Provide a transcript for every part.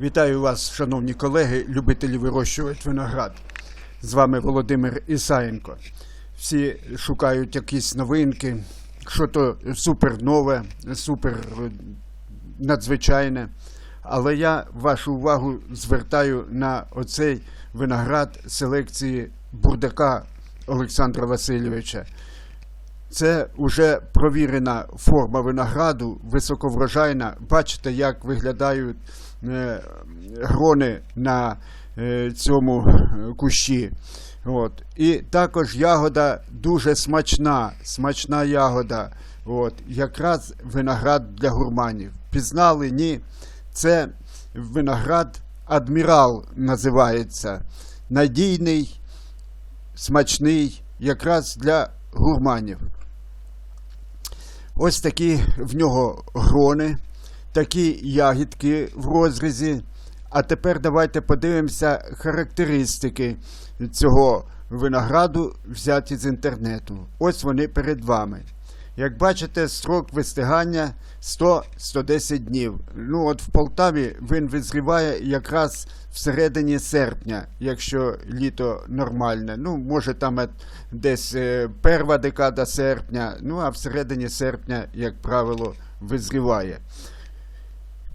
Вітаю вас, шановні колеги, любителі вирощувати виноград. З вами Володимир Ісаєнко. Всі шукають якісь новинки, що то супер нове, супер е, надзвичайне. Але я вашу увагу звертаю на оцей виноград селекції бурдака Олександра Васильовича. Це вже провірена форма винограду, високоврожайна. Бачите, як виглядають грони на е, цьому е, кущі. От. І також ягода дуже смачна, смачна ягода. От. Якраз виноград для гурманів. Пізнали? Ні. Це виноград Адмірал називається. Надійний, смачний, якраз для гурманів. Ось такі в нього грони, такі ягідки в розрізі. А тепер давайте подивимося характеристики цього винограду, взяті з інтернету. Ось вони перед вами. Як бачите, строк вистигання 100-110 днів. Ну от в Полтаві він визріває якраз всередині серпня, якщо літо нормальне. Ну, може там десь е, перша декада серпня, ну а всередині серпня, як правило, визріває.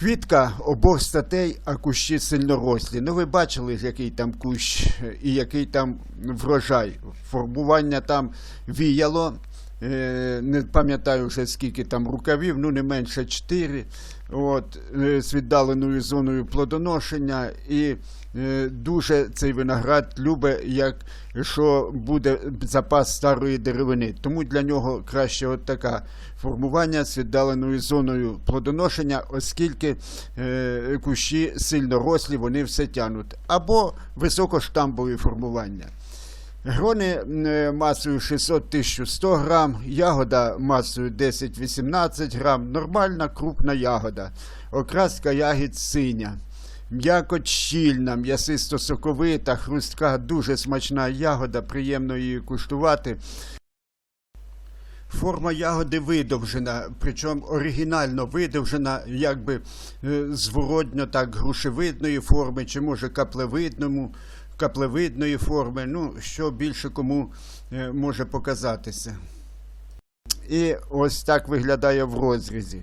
Квітка обох статей, а кущі сильнорослі. Ну, ви бачили, який там кущ і який там врожай. Формування там віяло. Е, Не пам'ятаю вже скільки там рукавів, ну не менше 4. От, е, з віддаленою зоною плодоношення. І е, дуже цей виноград любить, як що буде запас старої деревини. Тому для нього краще от таке формування з віддаленою зоною плодоношення, оскільки кущі сильно рослі, вони все тянуть. Або високоштамбові формування. Грони е, масою 600-1100 грам, ягода масою 10-18 грам, нормальна крупна ягода. Окраска ягід синя. М'якоть щільна, м'ясисто-соковита, хрустка, дуже смачна ягода, приємно її куштувати. Форма ягоди видовжена, причому оригінально видовжена, якби е, зворотньо так грушевидної форми, чи може каплевидному, каплевидної форми. Ну, що більше кому е, може показатися. І ось так виглядає в розрізі.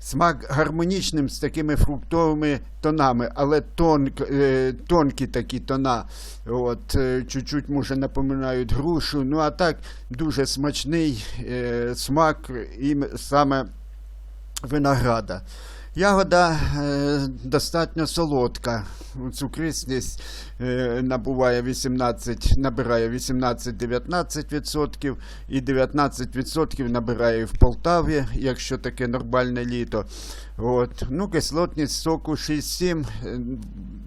Смак гармонічним з такими фруктовими тонами, але тонк, е, тонкі такі тона. От, е, чуть-чуть, може, напоминають грушу. Ну, а так дуже смачний смак і саме винограда. Ягода е, достатньо солодка. Цукрисність е, набуває 18, набирає 18-19% і 19% набирає в Полтаві, якщо таке нормальне літо. От. Ну, кислотність соку 6-7. е,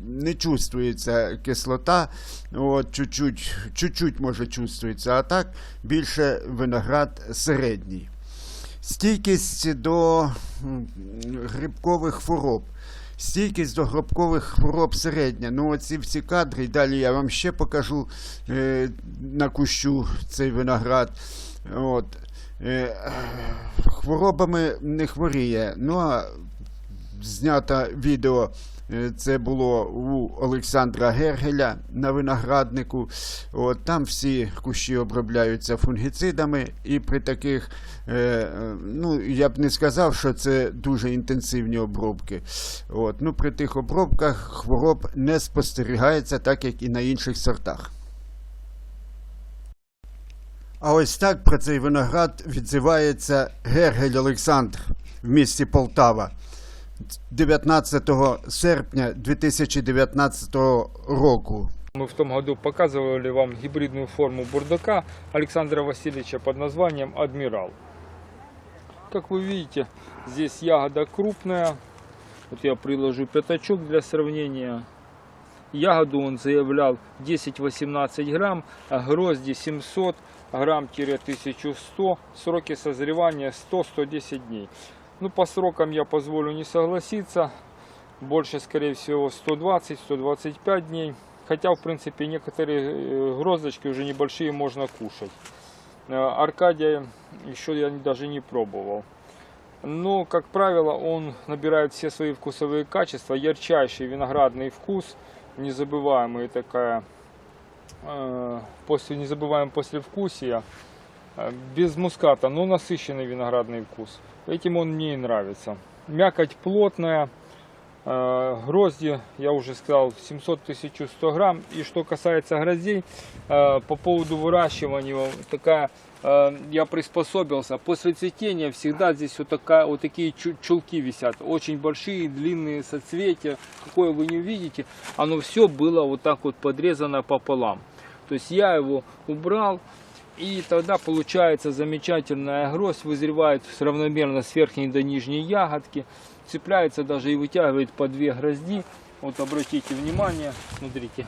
Не чувствується кислота, от, чуть-чуть, чуть-чуть може чувствується, а так більше виноград середній. Стійкість до грибкових хвороб. Стійкість до грибкових хвороб середня. Ну, оці всі кадри, далі я вам ще покажу е, на кущу цей виноград. От. Е, хворобами не хворіє. Ну, а знято відео. Е, Це було у Олександра Гергеля на винограднику. От, там всі кущі обробляються фунгіцидами, і при таких, е, ну я б не сказав, що це дуже інтенсивні обробки. От, ну, при тих обробках хвороб не спостерігається, так як і на інших сортах. А ось так про цей виноград відзивається Гергель Олександр в місті Полтава. 19 серпня 2019 року. Мы в том году показывали вам гибридную форму бурдака Александра Васильевича под названием «Адмирал». Как вы видите, здесь ягода крупная. Вот я приложу пятачок для сравнения. Ягоду он заявлял 10-18 грамм, а грозди 700 грамм-1100. Сроки созревания 100-110 дней. Ну, по срокам я позволю не согласиться. Больше, скорее всего, 120-125 дней. Хотя, в принципе, некоторые э, гроздочки уже небольшие можно кушать. Э, Аркадия еще я даже не пробовал. Но, как правило, он набирает все свои вкусовые качества. Ярчайший виноградный вкус, незабываемый такая, э, после, незабываемое послевкусие. Э, Без муската, но насыщенный виноградный вкус. Этим он мне и нравится. Мякоть плотная, э, грозди, я уже сказал, 700-1100 грамм. И что касается гроздей, э, по поводу выращивания, такая, я приспособился. После цветения всегда здесь вот, такая, вот такие чу- чулки висят. Очень большие, длинные соцветия. Какое вы не увидите. Оно все было вот так вот подрезано пополам. То есть я его убрал, и тогда получается замечательная гроздь, вызревает равномерно с верхней до нижней ягодки, цепляется даже и вытягивает по две грозди. Вот обратите внимание, смотрите,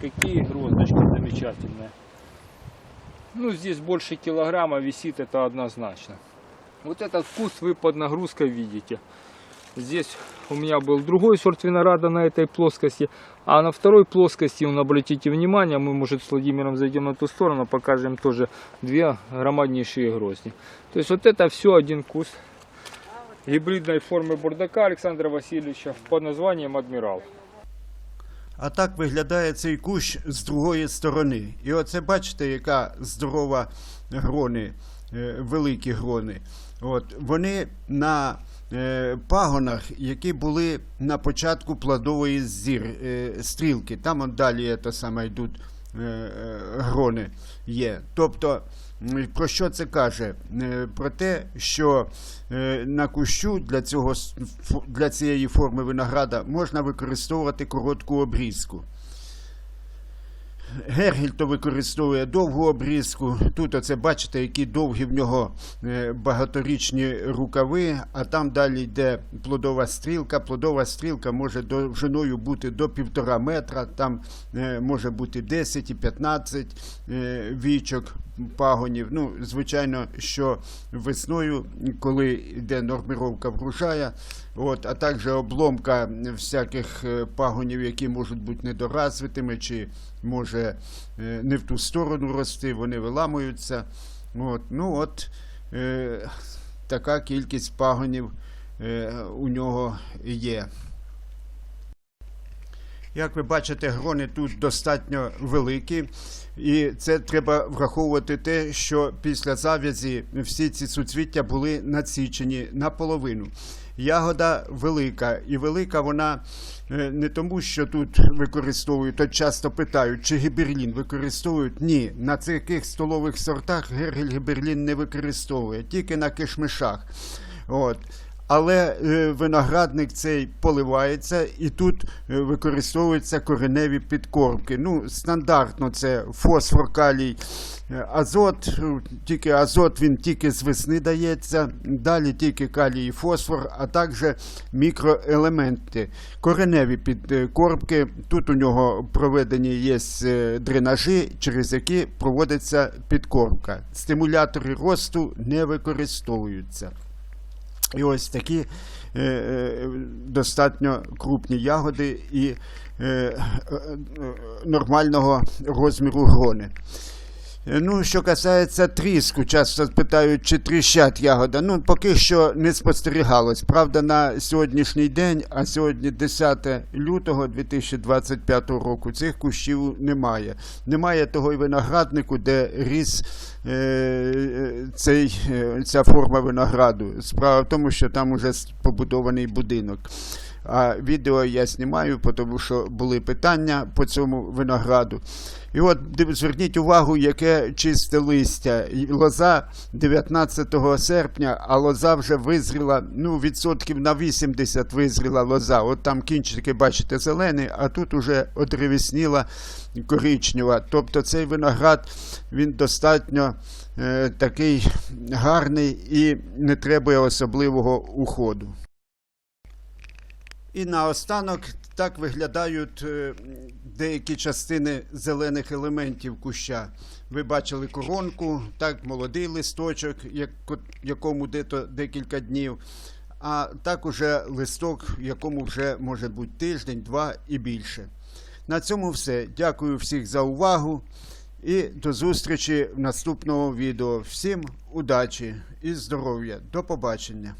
какие гроздочки замечательные. Ну, здесь больше килограмма висит, это однозначно. Вот этот вкус вы под нагрузкой видите. Здесь у меня был другой сорт винограда на этой плоскости, а на второй плоскости, он, обратите внимание, мы, может, с Владимиром зайдем на ту сторону, покажем тоже две громаднейшие грозди. То есть вот это все один куст гибридной формы бурдака Александра Васильевича под названием «Адмирал». А так виглядає цей кущ з другої сторони. І оце бачите, яка здорова грони, е, великі грони. От, вони на е, пагонах, які були на початку плодової зір, е, стрілки. Там от далі те саме йдуть е, е, грони є. Тобто, про що це каже? Е, Про те, що е, на кущу для, цього, для цієї форми винограда можна використовувати коротку обрізку. Гергіль то використовує довгу обрізку. Тут оце бачите, які довгі в нього е, багаторічні рукави, а там далі йде плодова стрілка. Плодова стрілка може довжиною бути до півтора метра, там е, може бути 10 і 15 е, вічок пагонів. Ну, звичайно, що весною, коли йде норміровка врожая, от, а також обломка всяких е, пагонів, які можуть бути недоразвитими, чи може е, не в ту сторону рости, вони виламуються. От, ну от е, така кількість пагонів е, у нього є. Як ви бачите, грони тут достатньо великі, і це треба враховувати те, що після зав'язі всі ці суцвіття були надсічені наполовину. Ягода велика, і велика вона е, не тому, що тут використовують, от часто питають, чи гіберлін використовують. Ні, на цих столових сортах гергель гіберлін не використовує, тільки на кишмишах. От. Але е, виноградник цей поливається і тут е, використовуються кореневі підкормки. Ну, стандартно це фосфор, калій, е, азот. Тільки азот він тільки з весни дається. Далі тільки калій і фосфор, а також мікроелементи. Кореневі підкормки. Тут у нього проведені є дренажі, через які проводиться підкормка. Стимулятори росту не використовуються. І ось такі е, е, достатньо крупні ягоди і е, е, е, нормального розміру грони. Ну, що касається тріску, часто питають, чи тріщать ягода. Ну, поки що не спостерігалось. Правда, на сьогоднішній день, а сьогодні 10 лютого 2025 року, цих кущів немає. Немає того й винограднику, де ріс е, цей, е, ця форма винограду. Справа в тому, що там уже побудований будинок. А відео я знімаю, тому що були питання по цьому винограду. І от зверніть увагу, яке чисте листя. Лоза 19 серпня, а лоза вже визріла, ну, відсотків на 80 визріла лоза. От там кінчики, бачите, зелені, а тут уже одревісніла коричнева. Тобто цей виноград він достатньо е, такий гарний і не требує особливого уходу. І наостанок так виглядають е, деякі частини зелених елементів куща. Ви бачили коронку, так молодий листочок, якому дето декілька днів. А так уже листок, якому вже може бути тиждень, два і більше. На цьому все. Дякую всіх за увагу і до зустрічі в наступному відео. Всім удачі і здоров'я. До побачення.